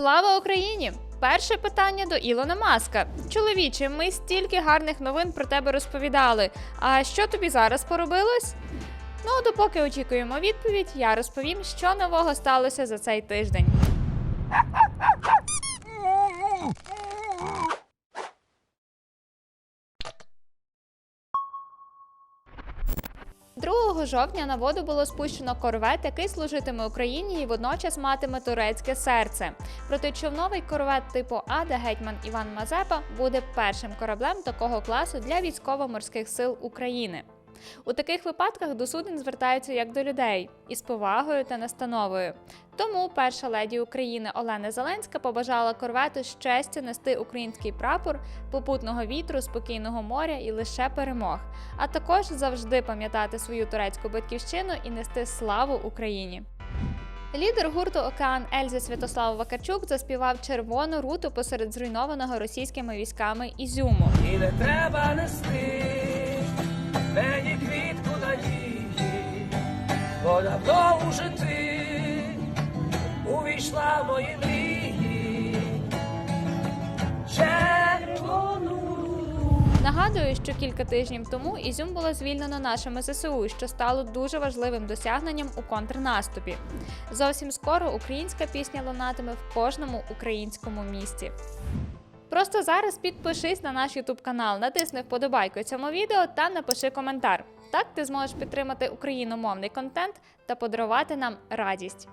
Слава Україні! Перше питання до Ілона Маска. Чоловіче, ми стільки гарних новин про тебе розповідали. А що тобі зараз поробилось? Ну, допоки очікуємо відповідь, я розповім, що нового сталося за цей тиждень. 2 жовтня на воду було спущено корвет, який служитиме Україні і водночас матиме турецьке серце. Протичовновий корвет типу Ада гетьман Іван Мазепа буде першим кораблем такого класу для військово-морських сил України. У таких випадках до суден звертаються як до людей із повагою та настановою. Тому перша леді України Олена Зеленська побажала корвету честю нести український прапор, попутного вітру, спокійного моря і лише перемог, а також завжди пам'ятати свою турецьку батьківщину і нести славу Україні. Лідер гурту Океан Ельзи Святослав Вакарчук заспівав червону руту посеред зруйнованого російськими військами Ізюму. І не треба нести мені давно уже ти увійшла в мої мрії. Нагадую, що кілька тижнів тому Ізюм було звільнено нашими ЗСУ, що стало дуже важливим досягненням у контрнаступі. Зовсім скоро українська пісня лунатиме в кожному українському місті. Просто зараз підпишись на наш YouTube канал, натисни вподобайку цьому відео та напиши коментар. Так ти зможеш підтримати україномовний контент та подарувати нам радість.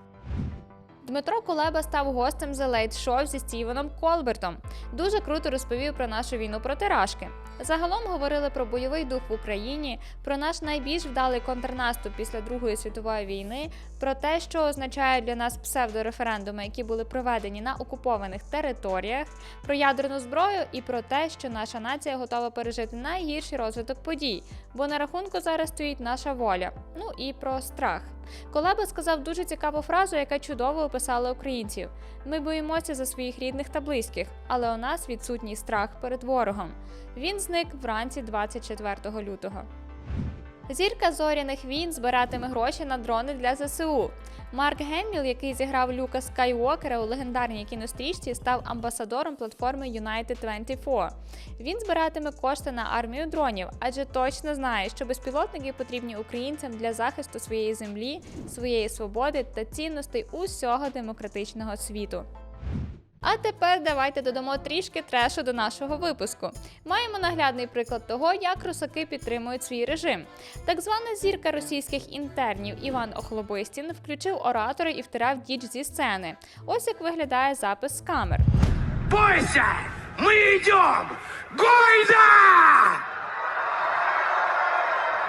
Дмитро Кулеба став гостем The Late Show зі Стівеном Колбертом. Дуже круто розповів про нашу війну проти Рашки. Загалом говорили про бойовий дух в Україні, про наш найбільш вдалий контрнаступ після Другої світової війни, про те, що означають для нас псевдореферендуми, які були проведені на окупованих територіях, про ядерну зброю і про те, що наша нація готова пережити найгірший розвиток подій, бо на рахунку зараз стоїть наша воля. Ну і про страх. Колеба сказав дуже цікаву фразу, яка чудово описала українців: ми боїмося за своїх рідних та близьких, але у нас відсутній страх перед ворогом. Він зник вранці 24 лютого. Зірка зоряних війн збиратиме гроші на дрони для ЗСУ. Марк Генміл, який зіграв Люка Скайуокера у легендарній кінострічці, став амбасадором платформи United 24. Він збиратиме кошти на армію дронів, адже точно знає, що безпілотники потрібні українцям для захисту своєї землі, своєї свободи та цінностей усього демократичного світу. А тепер давайте додамо трішки трешу до нашого випуску. Маємо наглядний приклад того, як русаки підтримують свій режим. Так звана зірка російських інтернів Іван Охлобистін включив оратора і втирав діч зі сцени. Ось як виглядає запис з камер. Бойся! Мы идем! Гойда!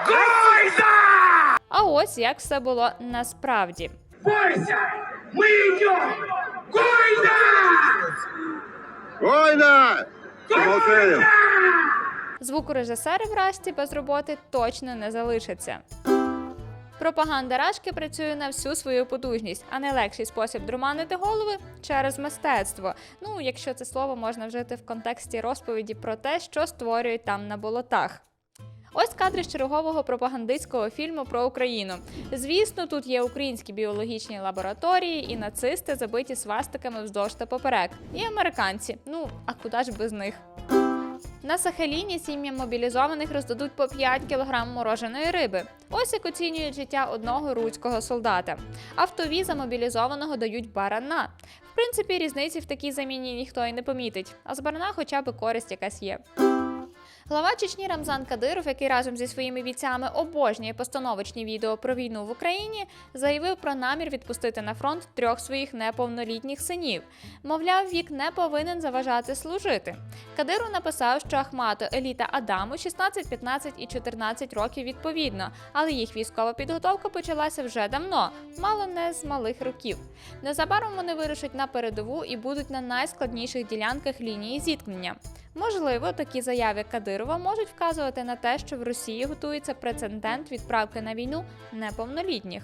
Гойда! А ось як все було насправді. Бойся! Мы идем! Гойда! Гойда! Тимофеєв! Звукорежисери в Расті без роботи точно не залишаться. Пропаганда Рашки працює на всю свою потужність, а найлегший спосіб дурманити голови через мистецтво. Ну, якщо це слово можна вжити в контексті розповіді про те, що створюють там на болотах. Ось кадри з чергового пропагандистського фільму про Україну. Звісно, тут є українські біологічні лабораторії і нацисти, забиті свастиками вздовж та поперек, і американці. Ну а куди ж без них? На Сахаліні сім'ям мобілізованих роздадуть по 5 кг мороженої риби. Ось як оцінюють життя одного руського солдата. Автовіза мобілізованого дають барана. В принципі, різниці в такій заміні ніхто і не помітить, а з барана хоча б користь якась є. Глава Чечні Рамзан Кадиров, який разом зі своїми бійцями обожнює постановочні відео про війну в Україні, заявив про намір відпустити на фронт трьох своїх неповнолітніх синів. Мовляв, вік не повинен заважати служити. Кадиров написав, що Ахмату, Елі та Адаму 16, 15 і 14 років відповідно, але їх військова підготовка почалася вже давно, мало не з малих років. Незабаром вони вирушать на передову і будуть на найскладніших ділянках лінії зіткнення. Можливо, такі заяви Кадирова можуть вказувати на те, що в Росії готується прецедент відправки на війну неповнолітніх.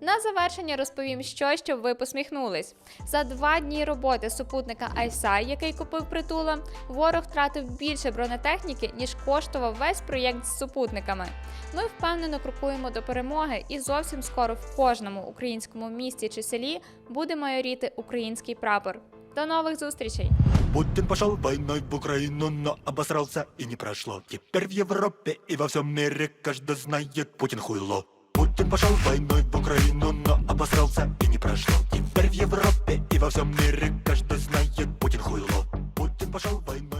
На завершення розповім, що щоб ви посміхнулись. За два дні роботи супутника ISI, який купив притула, ворог втратив більше бронетехніки, ніж коштував весь проєкт з супутниками. Ми впевнено крокуємо до перемоги, і зовсім скоро в кожному українському місті чи селі буде майоріти український прапор. До нових зустрічей. Путин пошел войной в Украину, но обосрался и не прошло. Теперь в Европе и во всем мире каждый знает Путин хуйло. Путин пошел войной в Украину, но обосрался и не прошло. Теперь в Европе и во всем мире каждый знает Путин хуйло. Путин пошел войной.